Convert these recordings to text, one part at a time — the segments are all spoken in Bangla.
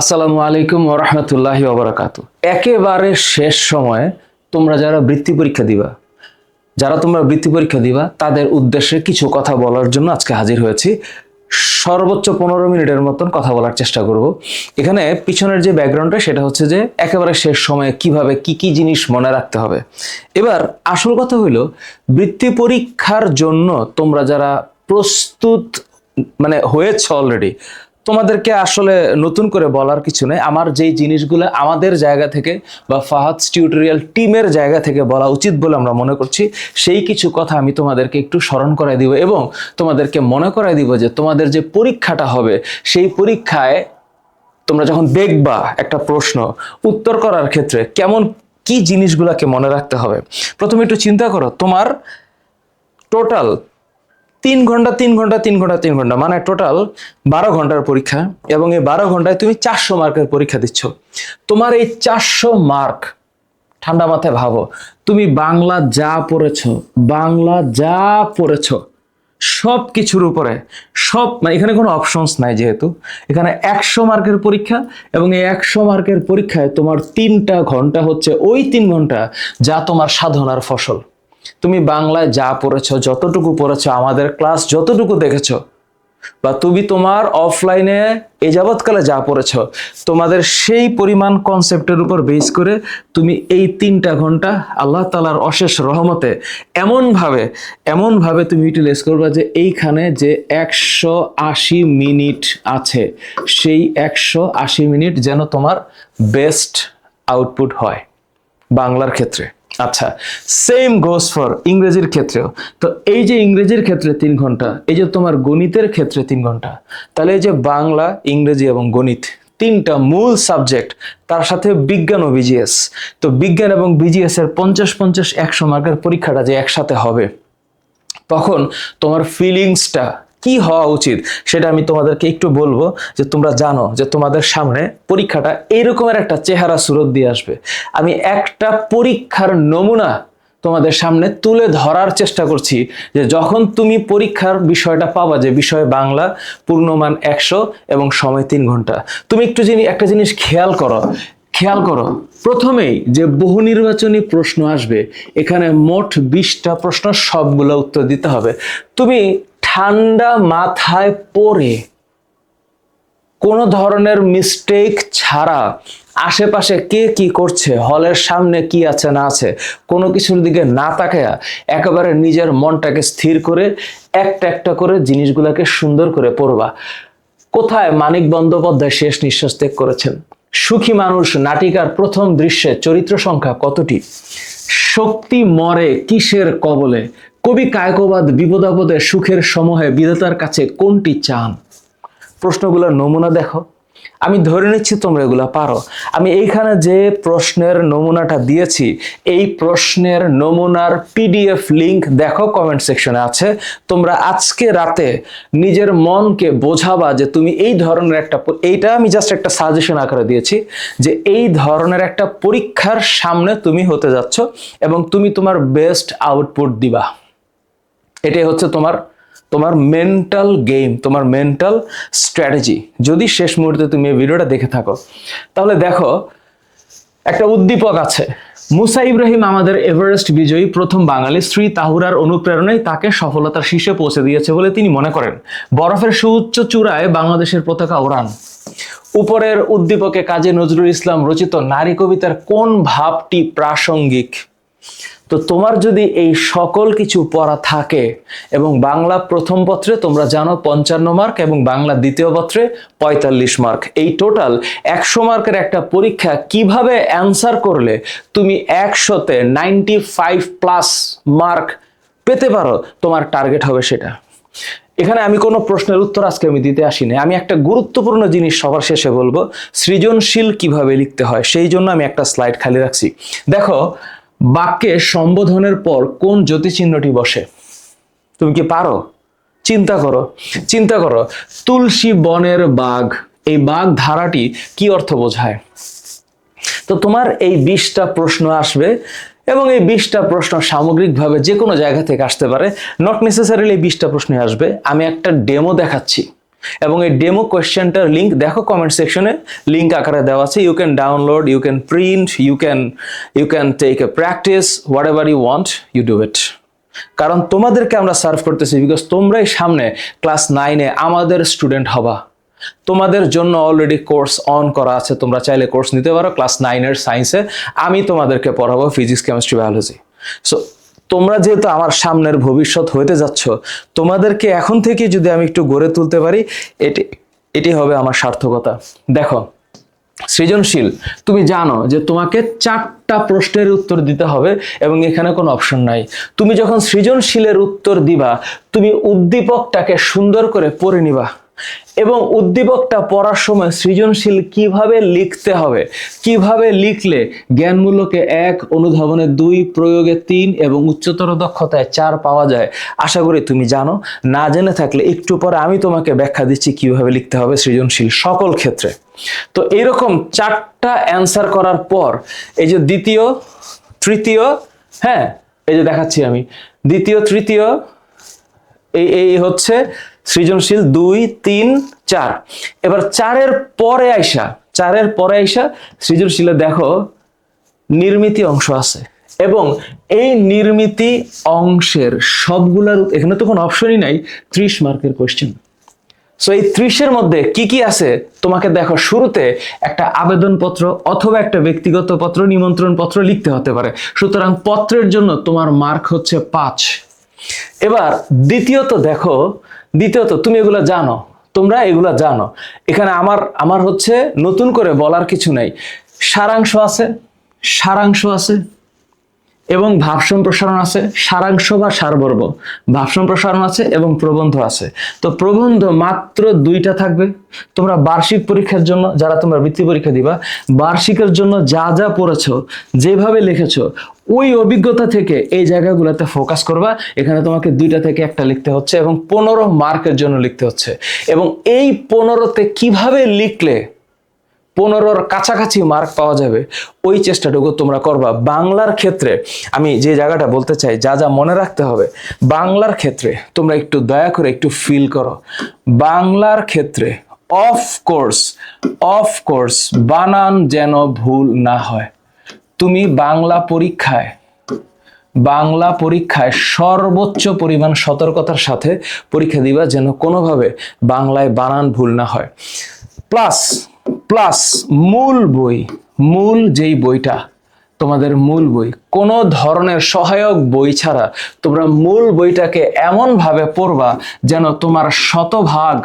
আসসালামু আলাইকুম ওরহমতুল্লাহি ওবরাকাত একেবারে শেষ সময়ে তোমরা যারা বৃত্তি পরীক্ষা দিবা, যারা তোমরা বৃত্তি পরীক্ষা দিবা, তাদের উদ্দেশ্যে কিছু কথা বলার জন্য আজকে হাজির হয়েছি। সর্বোচ্চ পনেরো মিনিটের মতন কথা বলার চেষ্টা করব। এখানে পিছনের যে ব্যাকগ্রাউন্ডটা সেটা হচ্ছে যে একেবারে শেষ সময়ে কীভাবে কি কি জিনিস মনে রাখতে হবে। এবার আসল কথা হইল, বৃত্তি পরীক্ষার জন্য তোমরা যারা প্রস্তুত মানে হয়েছ অলরেডি তোমাদেরকে আসলে নতুন করে বলার কিছু নেই। আমার যেই জিনিসগুলো আমাদের জায়গা থেকে বা ফাহাদ টিউটোরিয়াল টিমের জায়গা থেকে বলা উচিত বলে আমরা মনে করছি, সেই কিছু কথা আমি তোমাদেরকে একটু স্মরণ করাই দিব এবং তোমাদেরকে মনে করাই দিব যে তোমাদের যে পরীক্ষাটা হবে, সেই পরীক্ষায় তোমরা যখন দেখবা একটা প্রশ্ন, উত্তর করার ক্ষেত্রে কেমন কি জিনিসগুলোকে মনে রাখতে হবে? প্রথমে একটু চিন্তা করো, তোমার টোটাল তিন ঘণ্টা তিন ঘণ্টা তিন ঘণ্টা তিন ঘণ্টা মানে টোটাল বারো ঘণ্টার পরীক্ষা এবং এই বারো ঘন্টায় তুমি চারশো মার্কের পরীক্ষা দিচ্ছ। তোমার এই চারশো মার্ক, ঠান্ডা মাথায় ভাবো, তুমি বাংলা যা পড়েছ, বাংলা যা পড়েছ সব কিছুর উপরে, সব মানে এখানে কোনো অপশনস নাই যেহেতু, এখানে একশো মার্কের পরীক্ষা এবং এই একশো মার্কের পরীক্ষায় তোমার তিনটা ঘণ্টা হচ্ছে ওই তিন ঘণ্টা যা তোমার সাধনার ফসল। তুমি বাংলায় যা পড়েছ, যতটুকু পড়েছো, আমাদের ক্লাস যতটুকু দেখেছ, বা তুমি তোমার অফলাইনে এ যাবৎকালে যা পড়েছ, তোমাদের সেই পরিমাণ কনসেপ্টের উপর বেস করে তুমি এই তিনটা ঘণ্টা আল্লাহ তালার অশেষ রহমতে এমনভাবে এমনভাবে তুমি ইউটিলাইজ করবে যে এইখানে যে একশো আশি মিনিট আছে, সেই একশো আশি মিনিট যেন তোমার বেস্ট আউটপুট হয় বাংলার ক্ষেত্রে। আচ্ছা সেম গোস ফর ইংরেজির ক্ষেত্রেও। তো এই যে ইংরেজির ক্ষেত্রে তিন ঘণ্টা, এই যে তোমার গণিতের ক্ষেত্রে তিন ঘণ্টা, তাহলে এই যে বাংলা, ইংরেজি এবং গণিত তিনটা মূল সাবজেক্ট তার সাথে বিজ্ঞান ও বিজিএস তো বিজ্ঞান এবং বিজিএস এর পঞ্চাশ পঞ্চাশ একশো মার্কের পরীক্ষাটা যে একসাথে হবে, তখন তোমার ফিলিংসটা কি হওয়া উচিত সেটা আমি তোমাদেরকে একটু বলব যে তোমরা জানো যে তোমাদের সামনে পরীক্ষাটা এইরকমের একটা চেহারা সুরত দিয়ে আসবে। আমি একটা পরীক্ষার নমুনা তোমাদের সামনে তুলে ধরার চেষ্টা করছি যে যখন তুমি পরীক্ষার বিষয়টা পাবা যে বিষয় বাংলা, পূর্ণমান একশো এবং সময় তিন ঘণ্টা। তুমি একটু জিনিস একটা জিনিস খেয়াল করো। খেয়াল করো। প্রথমেই যে বহু নির্বাচনী প্রশ্ন আসবে, এখানে মোট বিশটা প্রশ্ন সবগুলো উত্তর দিতে হবে। তুমি ঠান্ডা মাথায় পড়ে কোনো ধরনের মিস্টেক ছাড়া আশেপাশে কে কি করছে, হলের সামনে কি আছে, না আছে, কোনো কিছুর দিকে না তাকায়া একেবারে নিজের মনটাকে স্থির করে একটা একটা করে জিনিসগুলোকে সুন্দর করে পড়বা। কোথায় মানিক বন্দ্যোপাধ্যায় শেষ নিঃশ্বাস ত্যাগ করেছেন? সুখী মানুষ, নাটিকার প্রথম দৃশ্যে চরিত্র সংখ্যা কতটি? শক্তি মরে কিসের কবলে? কবি কায়কবাদ বিপদাপদে সুখের সমূহে বিধাতার কাছে কোনটি চান? প্রশ্নগুলোর নমুনা দেখো। আমি ধরে নিচ্ছি তোমরা এগুলো পারো। আমি এইখানে যে প্রশ্নের নমুনাটা দিয়েছি, এই প্রশ্নের নমুনার পিডিএফ লিংক দেখো, কমেন্ট সেকশনে আছে। তোমরা আজকে রাতে নিজের মনকে বোঝাবা যে তুমি এই ধরনের একটা এইটা আমি জাস্ট একটা সাজেশন আকারে দিয়েছি যে এই ধরনের একটা পরীক্ষার সামনে তুমি হতে যাচ্ছ এবং তুমি তোমার বেস্ট আউটপুট দিবা। এটাই হচ্ছে তোমার তোমার মেন্টাল গেম তোমার মেন্টাল স্ট্র্যাটেজি যদি শেষ মুহূর্তে তুমি এই ভিডিওটা দেখে থাকো, তাহলে দেখো, একটা উদ্দীপক আছে। মুসা ইব্রাহিম আমাদের এভারেস্ট বিজয়ী প্রথম বাঙালি স্ত্রী তাহুরার অনুপ্রেরণায় তাকে সফলতার শীর্ষে পৌঁছে দিয়েছে বলে তিনি মনে করেন। বরফের সুউচ্চ চূড়ায় বাংলাদেশের পতাকা ওড়ান। উপরের উদ্দীপকে কাজী নজরুল ইসলাম রচিত নারী কবিতার কোন ভাবটি প্রাসঙ্গিক? তো তোমার যদি এই সকল কিছু পড়া থাকে এবং বাংলা প্রথম পত্রে তোমরা জানো পঞ্চান্ন মার্ক এবং বাংলা দ্বিতীয় পত্রে পঁয়তাল্লিশ মার্ক। এই টোটাল একশো মার্কের একটা পরীক্ষা কীভাবে অ্যান্সার করলে তুমি একশোতে নাইনটি ফাইভ প্লাস মার্ক পেতে পারো, তোমার টার্গেট হবে সেটা। এখানে আমি কোনো প্রশ্নের উত্তর আজকে আমি দিতে আসিনি। আমি একটা গুরুত্বপূর্ণ জিনিস সবার শেষে বলব, সৃজনশীল কীভাবে লিখতে হয়, সেই জন্য আমি একটা স্লাইড খালি রাখছি। দেখো বাক্যে সম্বোধনের পর কোন জ্যোতিচিহ্নটি বসে? তুমি কি পারো? চিন্তা করো চিন্তা করো। তুলসী বনের বাঘ, এই বাঘ ধারাটি কি অর্থ বোঝায়? তো তোমার এই বিশটা প্রশ্ন আসবে এবং এই বিশটা প্রশ্ন সামগ্রিকভাবে যে কোনো জায়গা থেকে আসতে পারে। নট নেসেসারিলি এই বিশটা প্রশ্নই আসবে। আমি একটা ডেমো দেখাচ্ছি। এবং এই ডেমো কোয়েশ্চেনটার লিঙ্ক দেখো কমেন্ট সেকশনে লিঙ্ক আকারে দেওয়া আছে। You can download you can print you can you can take a practice whatever you want you do it কারণ তোমাদেরকে আমরা সার্ভ করতেছি বিকজ তোমরাই সামনে ক্লাস নাইনে আমাদের স্টুডেন্ট হবা। তোমাদের জন্য অলরেডি কোর্স অন করা আছে। তোমরা চাইলে কোর্স নিতে পারো ক্লাস নাইনের সায়েন্সে আমি তোমাদেরকে পড়াবো ফিজিক্স কেমিস্ট্রি বায়োলজি সো তোমরা যেহেতু আমার সামনের ভবিষ্যৎ হইতে যাচ্ছ, তোমাদেরকে এখন থেকে যদি আমি একটু গড়ে তুলতে পারি, এটি এটি হবে আমার সার্থকতা। দেখো, সৃজনশীল, তুমি জানো যে তোমাকে চারটা প্রশ্নের উত্তর দিতে হবে এবং এখানে কোনো অপশন নাই। তুমি যখন সৃজনশীলের উত্তর দিবা, তুমি উদ্দীপকটাকে সুন্দর করে পড়ে নিবা। এবং উদ্দীপকটা পড়ার সময় সৃজনশীল কীভাবে লিখতে হবে? কীভাবে লিখলে জ্ঞানমূল্যকে এক, অনুধাবনে দুই, প্রয়োগে তিন এবং উচ্চতর দক্ষতায় চার পাওয়া যায়? আশা করি তুমি জানো। না জেনে থাকলে একটু পরে আমি তোমাকে ব্যাখ্যা দিচ্ছি কীভাবে লিখতে হবে সৃজনশীল সকল ক্ষেত্রে। তো এরকম চারটা অ্যান্সার করার পর, এই যে দ্বিতীয়, তৃতীয় হ্যাঁ এই যে দেখাচ্ছি আমি। দ্বিতীয়, তৃতীয় এই এই হচ্ছে সৃজনশীল দুই, তিন, চার। এবার চারের পরে আইসা, চারের পরে আইসা সৃজনশীলে দেখো নির্মিতি অংশ আছে এবং এই নির্মিতি অংশের সবগুলার, এখানে তো কোনো অপশনই নাই, ত্রিশ মার্কের কোয়েশ্চেন সো এই ত্রিশের মধ্যে কি কি আছে? তোমাকে দেখো শুরুতে একটা আবেদনপত্র অথবা একটা ব্যক্তিগত পত্র নিমন্ত্রণ পত্র লিখতে হতে পারে। সুতরাং পত্রের জন্য তোমার মার্ক হচ্ছে পাঁচ। এবার দ্বিতীয়ত দেখো, দ্বিতীয়ত তুমি এগুলো জানো, তোমরা এগুলো জানো। এখানে আমার আমার হচ্ছে নতুন করে বলার কিছু নেই। সারাংশ আছে সারাংশ আছে। এবং ভাব সম্প্রসারণ আছে, সারাংশ বা সারবর্ব ভাব সম্প্রসারণ আছে এবং প্রবন্ধ আছে। তো প্রবন্ধ মাত্র দুইটা থাকবে। তোমরা বার্ষিক পরীক্ষার জন্য, যারা তোমরা বৃত্তি পরীক্ষা দিবা, বার্ষিকের জন্য যা যা পড়েছো, যেভাবে লিখেছ, ওই অভিজ্ঞতা থেকে এই জায়গাগুলোতে ফোকাস করবা। এখানে তোমাকে দুইটা থেকে একটা লিখতে হচ্ছে এবং পনেরো মার্কের জন্য লিখতে হচ্ছে। এবং এই পনেরোতে কীভাবে লিখলে পনেরোর কাছাকাছি মার্ক পাওয়া যাবে, ওই চেষ্টাটুকু তোমরা করবা। বাংলার ক্ষেত্রে, আমি যে জায়গাটা বলতে চাই, যা যা মনে রাখতে হবে, বাংলার ক্ষেত্রে তোমরা একটু দয়া করে একটু ফিল করো। বাংলার ক্ষেত্রে অফ কোর্স অফ কোর্স বানান যেন ভুল না হয়। তুমি বাংলা পরীক্ষায় বাংলা পরীক্ষায় সর্বোচ্চ পরিমাণ সতর্কতার সাথে পরীক্ষা দিবা যেন কোনোভাবে বাংলায় বানান ভুল না হয়। প্লাস প্লাস মূল বই, মূল যেই বইটা, তোমাদের মূল বই, কোনো ধরনের সহায়ক বই ছাড়া তোমরা মূল বইটাকে এমনভাবে পড়বা যেন তোমার শতভাগ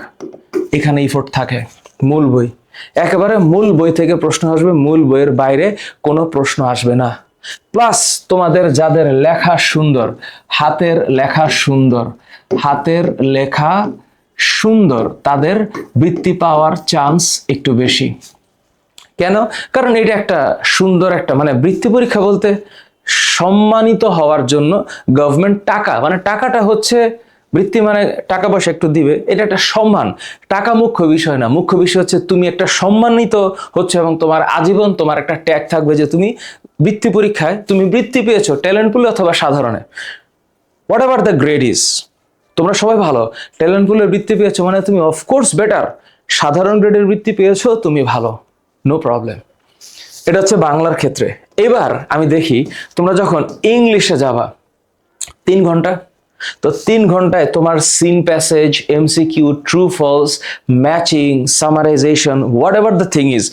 এখানে ইফোর্ট থাকে। মূল বই। একেবারে মূল বই থেকে প্রশ্ন আসবে, মূল বইয়ের বাইরে কোনো প্রশ্ন আসবে না। প্লাস তোমাদের যাদের লেখা সুন্দর, হাতের লেখা সুন্দর, হাতের লেখা সুন্দর, তাদের বৃত্তি পাওয়ার চান্স একটু বেশি। কেন? কারণ এটা একটা সুন্দর একটা মানে বৃত্তি পরীক্ষা বলতে সম্মানিত হওয়ার জন্য গভর্নমেন্ট টাকা মানে টাকাটা হচ্ছে, বৃত্তি মানে টাকা পয়সা একটু দিবে, এটা একটা সম্মান। টাকা মুখ্য বিষয় না, মুখ্য বিষয় হচ্ছে তুমি একটা সম্মানিত হচ্ছে এবং তোমার আজীবন তোমার একটা ট্যাগ থাকবে যে তুমি বৃত্তি পরীক্ষায়, তুমি বৃত্তি পেয়েছ ট্যালেন্ট পুলে অথবা সাধারণে। Whatever the grade is তোমরা সবাই ভালো। ট্যালেন্ট পুলের বৃত্তি পেয়েছ মানে তুমি অফকোর্স বেটার সাধারণ গ্রেডের বৃত্তি পেয়েছ, তুমি ভালো। নো প্রবলেম এটা হচ্ছে বাংলার ক্ষেত্রে। এবার আমি দেখি তোমরা যখন ইংলিশে যাবা, তিন ঘণ্টা তো তিন ঘন্টায় তোমার seen passage MCQ true false matching summarization whatever the thing is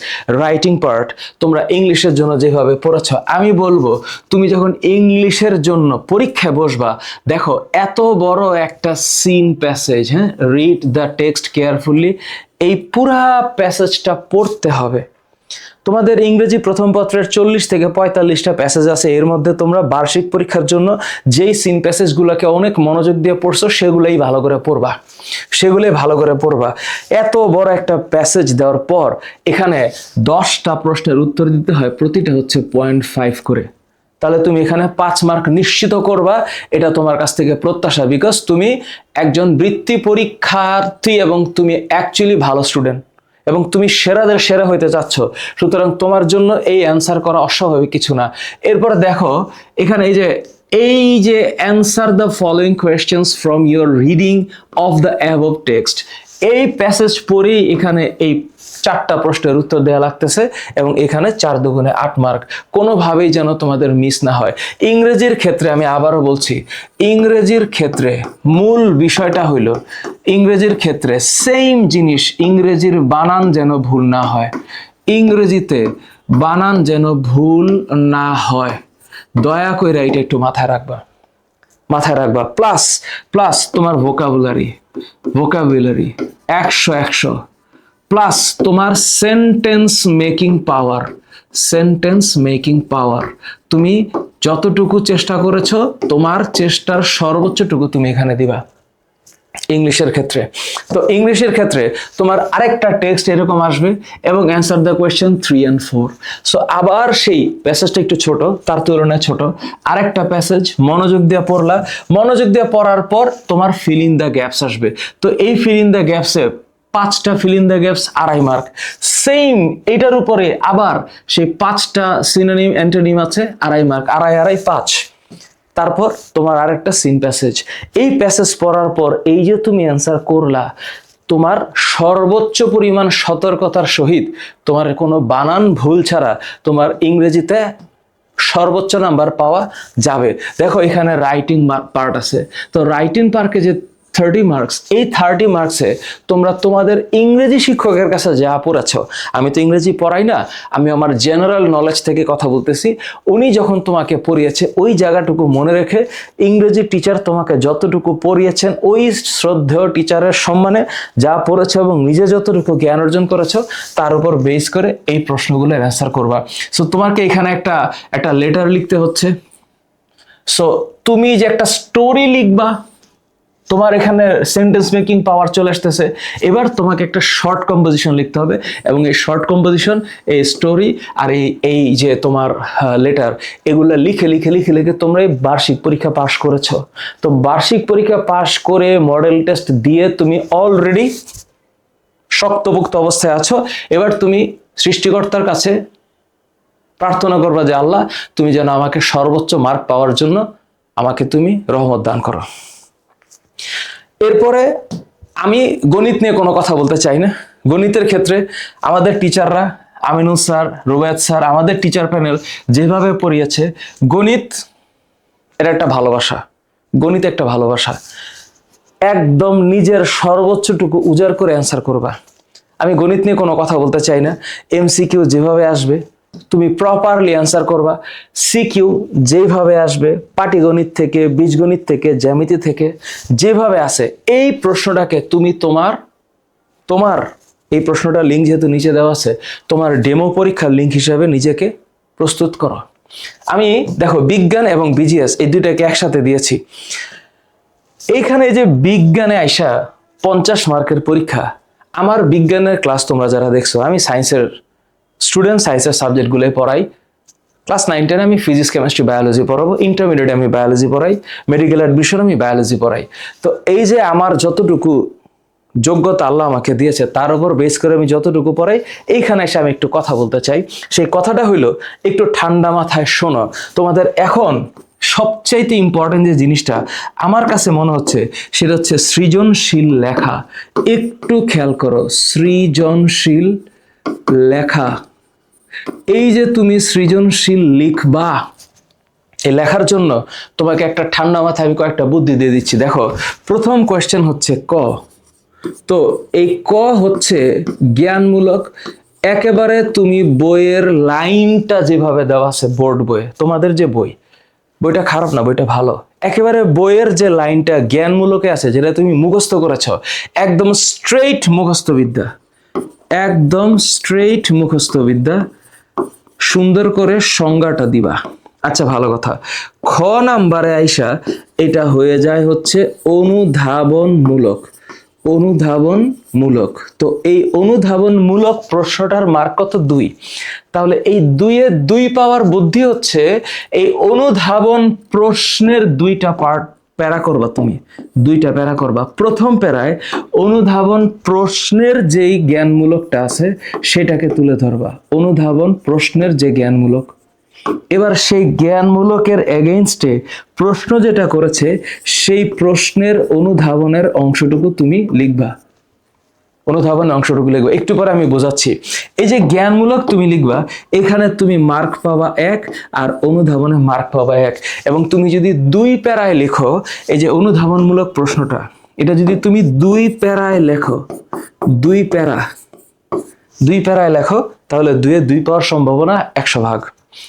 writing part তোমরা ইংলিশের জন্য যেভাবে পড়েছ, আমি বলব, তুমি যখন ইংলিশের জন্য পরীক্ষায় বসবা, দেখো, এত বড় একটা সিন প্যাসেজ হ্যাঁ? রিড দ্য টেক্সট কেয়ারফুলি এই পুরা প্যাসেজটা পড়তে হবে। তোমাদের ইংরেজি প্রথম পত্রের চল্লিশ থেকে পঁয়তাল্লিশটা প্যাসেজ আছে। এর মধ্যে তোমরা বার্ষিক পরীক্ষার জন্য যেই সিন প্যাসেজগুলোকে অনেক মনোযোগ দিয়ে পড়ছো, সেগুলোই ভালো করে পড়বা। সেগুলোই ভালো করে পড়বা। এত বড় একটা প্যাসেজ দেওয়ার পর এখানে দশটা প্রশ্নের উত্তর দিতে হয়, প্রতিটা হচ্ছে পয়েন্ট ফাইভ করে। তাহলে তুমি এখানে পাঁচ মার্ক নিশ্চিত করবা, এটা তোমার কাছ থেকে প্রত্যাশা বিকজ তুমি একজন বৃত্তি পরীক্ষার্থী এবং তুমি অ্যাকচুয়ালি ভালো স্টুডেন্ট এবং তুমি সেরাদের সেরা হইতে চাচ্ছ। সুতরাং তোমার জন্য এই অ্যান্সার করা অস্বাভাবিক কিছু না। এরপর দেখো, এখানে এই যে এই যে answer the following questions from your reading of the above text এই প্যাসেজ পড়েই এখানে এই চারটা প্রশ্নের উত্তর দেওয়া লাগতেছে এবং এখানে চার দুগুণে আট মার্ক কোনোভাবেই যেন তোমাদের মিস না হয়। ইংরেজির ক্ষেত্রে আমি আবারও বলছি, ইংরেজির ক্ষেত্রে মূল বিষয়টা হইল, ইংরেজির ক্ষেত্রে সেম জিনিস, ইংরেজির বানান যেন ভুল না হয়। ইংরেজিতে বানান যেন ভুল না হয়। দয়া করে এটা একটু মাথায় রাখবা। মাথায় রাখবা। প্লাস প্লাস তোমার ভোকাবুলারি ভোকাবুলারি একশো একশো। প্লাস তোমার sentence making power sentence making power তুমি যতটুকু চেষ্টা করেছ, তোমার চেষ্টার সর্বোচ্চটুকু তুমি এখানে দিবা ইংলিশের ক্ষেত্রে। তো ইংলিশের ক্ষেত্রে তোমার আরেকটা টেক্সট এরকম আসবে এবং answer the question three and four so আবার সেই প্যাসেজটা একটু ছোট, তার তুলনায় ছোট। আরেকটা প্যাসেজ মনোযোগ দিয়ে পড়লা। মনোযোগ দিয়ে পড়ার পর তোমার ফিল ইন দ্য গ্যাপস আসবে। তো এই ফিল ইন দ্য গ্যাপসে পাঁচটা ফিল দ্য গ্যাপস আড়াই মার্ক সেম এটার উপরে আবার সেই পাঁচটা সিনোনিম অ্যান্টোনিম আছে, আড়াই মার্ক আড়াই আড়াই, পাঁচ। তারপর তোমার আরেকটা সিন প্যাসেজ এই প্যাসেজ পড়ার পর এই যে তুমি অ্যান্সার করলা, তোমার সর্বোচ্চ পরিমাণ সতর্কতার সহিত তোমার কোনো বানান ভুল ছাড়া তোমার ইংরেজিতে সর্বোচ্চ নাম্বার পাওয়া যাবে। দেখো এখানে রাইটিং পার্ট আছে। তো রাইটিং পার্কে যে থার্টি মার্কস এই থার্টি মার্কসে তোমরা তোমাদের ইংরেজি শিক্ষকের কাছে যা পড়েছ, আমি তো ইংরেজি পড়াই না, আমি আমার জেনারেল নলেজ থেকে কথা বলতেছি, উনি যখন তোমাকে পড়িয়েছে, ওই জায়গাটুকু মনে রেখে ইংরেজি টিচার তোমাকে যতটুকু পড়িয়েছেন, ওই শ্রদ্ধেয় টিচারের সম্মানে যা পড়েছো এবং নিজে যতটুকু জ্ঞান অর্জন করেছ, তার উপর বেস করে এই প্রশ্নগুলোর অ্যান্সার করবা। সো তোমাকে এখানে একটা একটা লেটার লিখতে হচ্ছে। সো তুমি যে একটা স্টোরি লিখবা তোমার এখানে সেন্টেন্স মেকিং পাওয়ার চলে আসতেছে। এবার তোমাকে একটা শর্ট কম্পোজিশন লিখতে হবে এবং এই শর্ট কম্পোজিশন এই স্টোরি আর এই এই যে তোমার লেটার এগুলো লিখে লিখে লিখে লিখে তোমরা এই বার্ষিক পরীক্ষা পাশ করেছ। তো বার্ষিক পরীক্ষা পাশ করে মডেল টেস্ট দিয়ে তুমি অলরেডি শক্তপোক্ত অবস্থায় আছো। এবার তুমি সৃষ্টিকর্তার কাছে প্রার্থনা করবা যে, আল্লাহ, তুমি যেন আমাকে সর্বোচ্চ মার্ক পাওয়ার জন্য আমাকে তুমি রহমত দান করো। এরপরে আমি গণিত নিয়ে কোনো কথা বলতে চাই না। গণিতের ক্ষেত্রে আমাদের টিচাররা আমিনুল স্যার, রুবায়ত স্যার, আমাদের টিচার প্যানেল যেভাবে পড়িয়েছে, গণিত এটা একটা ভালোবাসা। গণিত একটা ভালোবাসা। একদম নিজের সর্বোচ্চটুকু উজাড় করে অ্যান্সার করবা। আমি গণিত নিয়ে কোনো কথা বলতে চাই না। এমসিকিউ যেভাবে আসবে তুমি প্রপারলি অ্যান্সার করবা। সিকিউ যেভাবে আসবে, পাটিগণিত থেকে, বীজগণিত থেকে, জ্যামিতি থেকে, যেভাবে আসে এই প্রশ্নটাকে তুমি তোমার তোমার এই প্রশ্নটা লিঙ্ক যেহেতু নিচে দেওয়া আছে, তোমার ডেমো পরীক্ষার লিঙ্ক হিসাবে নিজেকে প্রস্তুত করো। আমি দেখো বিজ্ঞান এবং বিজিএস এই দুইটাকে একসাথে দিয়েছি। এইখানে যে বিজ্ঞানে আইসা পঞ্চাশ মার্কের পরীক্ষা, আমার বিজ্ঞানের ক্লাস তোমরা যারা দেখছ, আমি সায়েন্সের স্টুডেন্ট সায়েন্সের সাবজেক্টগুলোই পড়াই। ক্লাস নাইন টেনে আমি ফিজিক্স কেমিস্ট্রি বায়োলজি পড়াবো। ইন্টারমিডিয়েটে আমি বায়োলজি পড়াই। মেডিকেল অ্যাডমিশন আমি বায়োলজি পড়াই। তো এই যে আমার যতটুকু যোগ্যতা আল্লাহ আমাকে দিয়েছে, তার উপর বেস করে আমি যতটুকু পড়াই, এইখানে এসে আমি একটু কথা বলতে চাই। সেই কথাটা হইল, একটু ঠান্ডা মাথায় শোনো। তোমাদের এখন সবচাইতে ইম্পর্টেন্ট যে জিনিসটা, আমার কাছে মনে হচ্ছে, সেটা হচ্ছে সৃজনশীল লেখা। একটু খেয়াল করো, সৃজনশীল লেখা। এই যে তুমি সৃজনশীল লিখবা, এই লেখার জন্য তোমাকে একটা ঠান্ডা মাথায় আমি কয়েকটা বুদ্ধি দিয়ে দিচ্ছি। দেখো, প্রথম কোয়েশ্চেন হচ্ছে ক। তো এই ক হচ্ছে জ্ঞানমূলক, একেবারে তুমি বইয়ের লাইনটা যেভাবে দেওয়া আছে, বোর্ড বইয়ে তোমাদের যে বই, বইটা খারাপ না, বইটা ভালো। একেবারে বইয়ের যে লাইনটা জ্ঞানমূলকে আছে, যেটা তুমি মুখস্থ করেছ, একদম স্ট্রেইট মুখস্থ বিদ্যা, একদম স্ট্রেইট মুখস্থ বিদ্যা সুন্দর করে সংজ্ঞাটা দিবা। আচ্ছা ভালো কথা। খ নাম্বারে আইসা এটা হয়ে যায় হচ্ছে অনুধাবনমূলক। অনুধাবনমূলক। তো এই অনুধাবনমূলক প্রশ্নটার মার্ক কত? দুই। তাহলে এই দুইয়ে দুই পাওয়ার বুদ্ধি হচ্ছে এই অনুধাবন প্রশ্নের দুইটা পার্ট প্যারা করবা তুমি, দুইটা প্যারা করবা। প্রথম প্যারায় অনুধাবন প্রশ্নের যেই জ্ঞানমূলকটা আছে, সেটাকে তুলে ধরবা। অনুধাবন প্রশ্নের যে জ্ঞানমূলক। এবার সেই জ্ঞানমূলকের এগেইনস্টে প্রশ্ন যেটা করেছে, সেই প্রশ্নের অনুধাবনের অংশটুকু তুমি লিখবা। অনুধাবনের অংশটুকু লিখবা। একটু পরে আমি বোঝাচ্ছি। এই যে জ্ঞানমূলক তুমি লিখবা, এখানে তুমি মার্ক পাবা এক আর অনুধাবনে মার্ক পাবা এক। এবং তুমি যদি দুই প্যারায় লেখো, এই যে অনুধাবনমূলক প্রশ্নটা, এটা যদি তুমি দুই প্যারায় লেখো, দুই প্যারা, দুই প্যারায় লেখো, তাহলে দুয়ে দুই পাওয়ার সম্ভাবনা একশো ভাগ।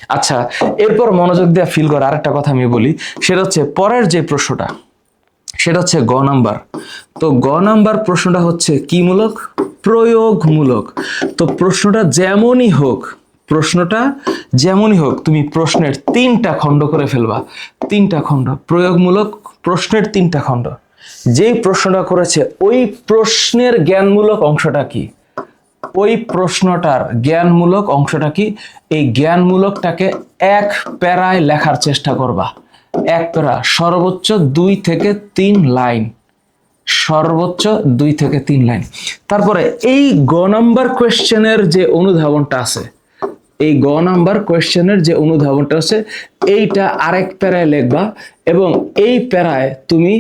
আচ্ছা এরপর মনোযোগ দিয়ে ফিল করা, আরেকটা কথা আমি বলি, সেটা হচ্ছে পরের যে প্রশ্নটা সেটা হচ্ছে গ নাম্বার। তো গ নাম্বার প্রশ্নটা হচ্ছে কি মূলক প্রয়োগমূলক। তো প্রশ্নটা যেমনই হোক, প্রশ্নটা যেমনই হোক, তুমি প্রশ্নের তিনটা খণ্ড করে ফেলবা। তিনটা খণ্ড। প্রয়োগমূলক প্রশ্নের তিনটা খণ্ড। যেই প্রশ্নটা করেছে, ওই প্রশ্নের জ্ঞানমূলক অংশটা কি? ওই প্রশ্নটার জ্ঞানমূলক অংশটা কি? এই জ্ঞানমূলকটাকে এক প্যারায় লেখার চেষ্টা করবা। এক সর্বোচ্চ দুই থেকে তিন লাইন। সর্বোচ্চ দুই থেকে তিন লাইন। তারপরে এই গ নাম্বার কোয়েশ্চেনের যে অনুধাবনটা আছে, এই গ নাম্বার কোয়েশ্চেনের যে অনুধাবনটা আছে, এইটা আরেক প্যারায় লিখবা এবং এই প্যারায় তুমি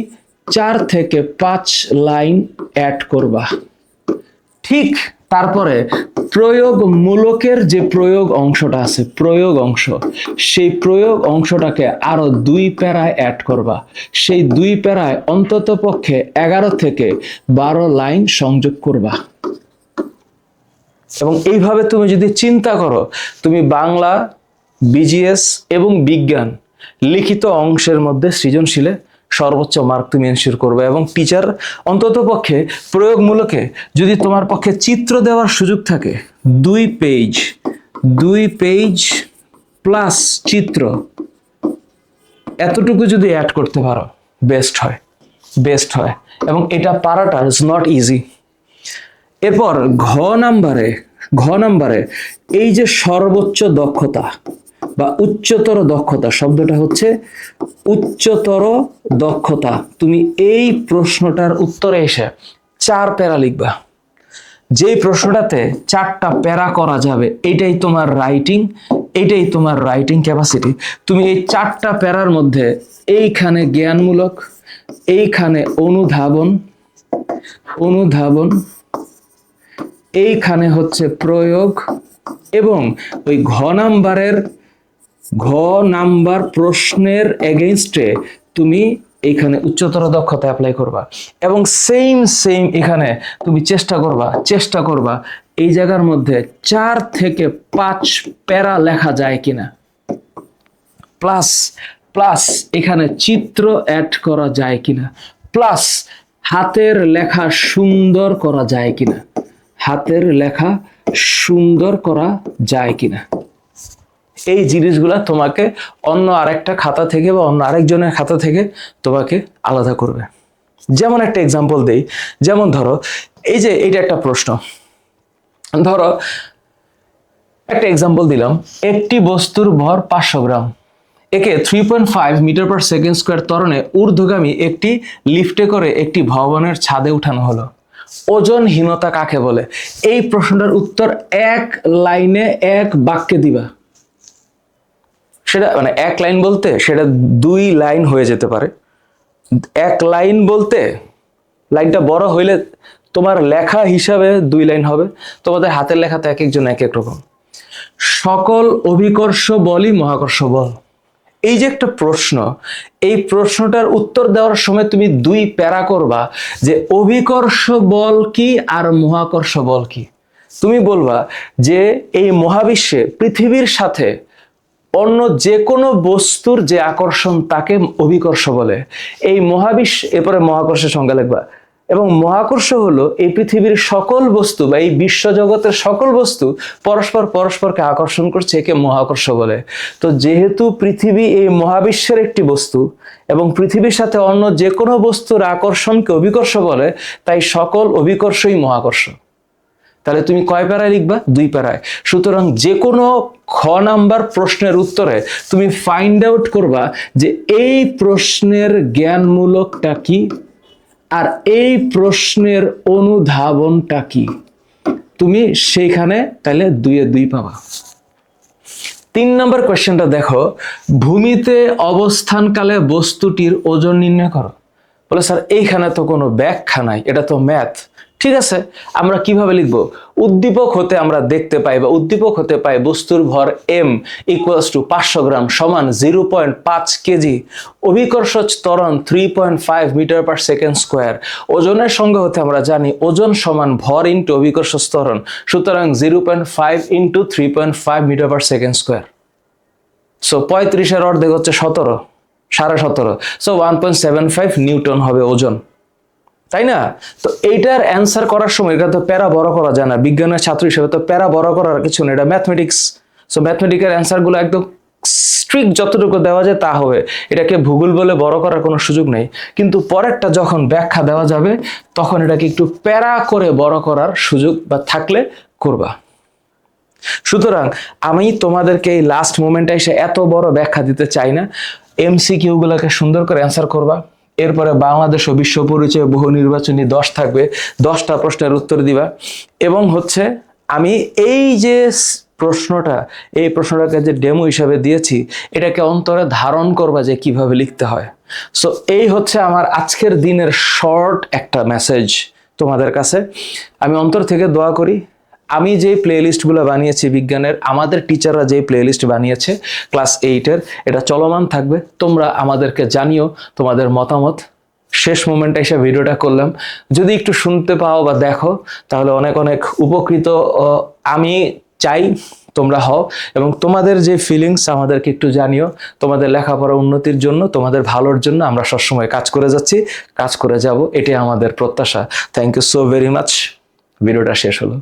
চার থেকে পাঁচ লাইন অ্যাড করবা। ঠিক তারপরে প্রয়োগ মূলকের যে প্রয়োগ অংশটা আছে, প্রয়োগ অংশ, সেই প্রয়োগ অংশটাকে আরও দুই প্যারায় অ্যাড করবা। সেই দুই প্যারায় অন্তত পক্ষে এগারো থেকে বারো লাইন সংযোগ করবা। এবং এইভাবে তুমি যদি চিন্তা করো, তুমি বাংলা বিজিএস এবং বিজ্ঞান লিখিত অংশের মধ্যে সৃজনশীলে সর্বোচ্চ মার্ক তুমি এনশিওর করবে এবং টিচার অন্তত পক্ষে প্রয়োগমূলকে যদি তোমার পক্ষে চিত্র দেওয়ার সুযোগ থাকে, দুই পেজ দুই পেজ প্লাস চিত্র, এতটুকু যদি অ্যাড করতে পারো বেস্ট হয় বেস্ট হয় এবং এটা পারাটা ইজ নট ইজি এরপর ঘ নাম্বারে ঘ নাম্বারে এই যে সর্বোচ্চ দক্ষতা বা উচ্চতর দক্ষতা শব্দটা হচ্ছে উচ্চতর দক্ষতা। তুমি এই প্রশ্নটার উত্তরে এসে চার প্যারা লিখবা। যেই প্রশ্নটাতে চারটা প্যারা করা যাবে, এটাই তোমার রাইটিং এটাই তোমার রাইটিং ক্যাপাসিটি তুমি এই চারটা প্যারার মধ্যে এইখানে জ্ঞানমূলক, এইখানে অনুধাবন অনুধাবন, এইখানে হচ্ছে প্রয়োগ এবং ওই ঘ নাম্বারের ঘ নাম্বার প্রশ্নের এগেনস্টে তুমি এইখানে উচ্চতর দক্ষতা অ্যাপ্লাই করবা এবং সেম সেম এখানে তুমি চেষ্টা করবা চেষ্টা করবা এই জায়গার মধ্যে চার থেকে পাঁচ প্যারা লেখা যায় কিনা। প্লাস প্লাস এখানে চিত্র অ্যাড করা যায় কিনা। প্লাস হাতের লেখা সুন্দর করা যায় কিনা। হাতের লেখা সুন্দর করা যায় কিনা। এই জিনিসগুলা তোমাকে অন্য আরেকটা খাতা থেকে বা অন্য আরেকজনের খাতা থেকে তোমাকে আলাদা করবে। যেমন একটা এক্সাম্পল দেই। যেমন ধরো, এই যে এটা একটা প্রশ্ন। ধরো, একটা এক্সাম্পল দিলাম। একটি বস্তুর ভর পাঁচশো গ্রাম। একে three point five metre per second square তরণে ঊর্ধ্বগামী একটি লিফটে করে একটি ভবনের ছাদে উঠানো হলো। ওজনহীনতা কাকে বলে? এই প্রশ্নটার উত্তর এক লাইনে এক বাক্যে দিবা। সেটা মানে এক লাইন বলতে সেটা দুই লাইন হয়ে যেতে পারে। এক লাইন বলতে লাইনটা বড় হইলে তোমার লেখা হিসাবে দুই লাইন হবে। তোমাদের হাতের লেখাতে এক একজন এক এক রকম। সকল অভিকর্ষ বলই মহাকর্ষ বল। এই যে একটা প্রশ্ন, এই প্রশ্নটার উত্তর দেওয়ার সময় তুমি দুই প্যারা করবা যে অভিকর্ষ বল কি আর মহাকর্ষ বল কি। তুমি বলবা যে এই মহাবিশ্বে পৃথিবীর সাথে অন্য যে কোনো বস্তুর যে আকর্ষণ তাকে অভিকর্ষ বলে। এই মহাবিশ্ব, এরপরে মহাকর্ষের সংজ্ঞা লিখবা। এবং মহাকর্ষ হলো এই পৃথিবীর সকল বস্তু বা এই বিশ্বজগতের সকল বস্তু পরস্পর পরস্পরকে আকর্ষণ করছে, একে মহাকর্ষ বলে। তো যেহেতু পৃথিবী এই মহাবিশ্বের একটি বস্তু এবং পৃথিবীর সাথে অন্য যে কোনো বস্তুর আকর্ষণকে অভিকর্ষ বলে, তাই সকল অভিকর্ষই মহাকর্ষ। তাহলে তুমি কয় প্যারায় লিখবা? দুই প্যারায়। সুতরাং যে কোনো খ নাম্বার প্রশ্নের উত্তরে তুমি ফাইন্ড আউট করবা যে এই প্রশ্নের জ্ঞানমূলকটা কি আর এই প্রশ্নের অনুধাবনটা কি। তুমি সেইখানে তাহলে দুইয়ে দুই পাবা। তিন নম্বর কোয়েশ্চেনটা দেখো, ভূমিতে অবস্থানকালে বস্তুটির ওজন নির্ণয় করো। বলে, স্যার, এইখানে তো কোনো ব্যাখ্যা নাই, এটা তো ম্যাথ ঠিক আছে? আমরা কীভাবে লিখব? উদ্দীপক হতে আমরা দেখতে পাই বা উদ্দীপক হতে পাই বস্তুর ভর এম ইকুয়ালস টু পাঁচশো গ্রাম সমান জিরো পয়েন্ট পাঁচ কেজি। অভিকর্ষ ত্বরণ three point five metre per second square ওজনের সঙ্গে হতে আমরা জানি ওজন সমান ভর ইন্টু অভিকর্ষ ত্বরণ, সুতরাং zero point five into three point five metre per second square so পঁয়ত্রিশের অর্ধেক হচ্ছে সতেরো, সাড়ে সতেরো। So one point seven five newton হবে ওজন। তাই না? তো এইটার অ্যান্সার করার সময়, এটা তো প্যারা বড় করা যায় না। বিজ্ঞানের ছাত্র হিসেবে তো প্যারা বড় করার কিছু নেই, এটা ম্যাথমেটিক্স সো ম্যাথমেটিক্যাল অ্যান্সারগুলো একদম স্ট্রিক্ট যতটুকু দেওয়া যায় তা হবে। এটাকে ভূগোল বলে বড় করার কোনো সুযোগ নেই। কিন্তু পরেরটা যখন ব্যাখ্যা দেওয়া যাবে, তখন এটাকে একটু প্যারা করে বড় করার সুযোগ বা থাকলে করবা। সুতরাং আমি তোমাদেরকে এই লাস্ট মোমেন্টে এসে এত বড় ব্যাখ্যা দিতে চাই না। এমসিকিউগুলোকে সুন্দর করে অ্যান্সার করবা। এরপরে বাংলাদেশ ও বিশ্ব পরিচয় বহু নির্বাচনী দশ থাকবে, দশটা প্রশ্নের উত্তর দিবা। এবং হচ্ছে আমি এই যে প্রশ্নটা, এই প্রশ্নটাকে যে ডেমো হিসাবে দিয়েছি, এটাকে অন্তরে ধারণ করবা যে কীভাবে লিখতে হয়। সো এই হচ্ছে আমার আজকের দিনের শর্ট একটা মেসেজ তোমাদের কাছে। আমি অন্তর থেকে দোয়া করি। আমি যে প্লে লিস্টগুলো বানিয়েছি বিজ্ঞানের, আমাদের টিচাররা যে প্লে লিস্ট বানিয়েছে ক্লাস এইটের এটা চলমান থাকবে। তোমরা আমাদেরকে জানিও তোমাদের মতামত। শেষ মোমেন্টে এসে ভিডিওটা করলাম। যদি একটু শুনতে পাও বা দেখো, তাহলে অনেক অনেক উপকৃত আমি চাই তোমরা হও এবং তোমাদের যে ফিলিংস আমাদেরকে একটু জানিও। তোমাদের লেখাপড়া উন্নতির জন্য, তোমাদের ভালোর জন্য আমরা সবসময় কাজ করে যাচ্ছি, কাজ করে যাব, এটাই আমাদের প্রত্যাশা। Thank you so very much ভিডিওটা শেষ হলো।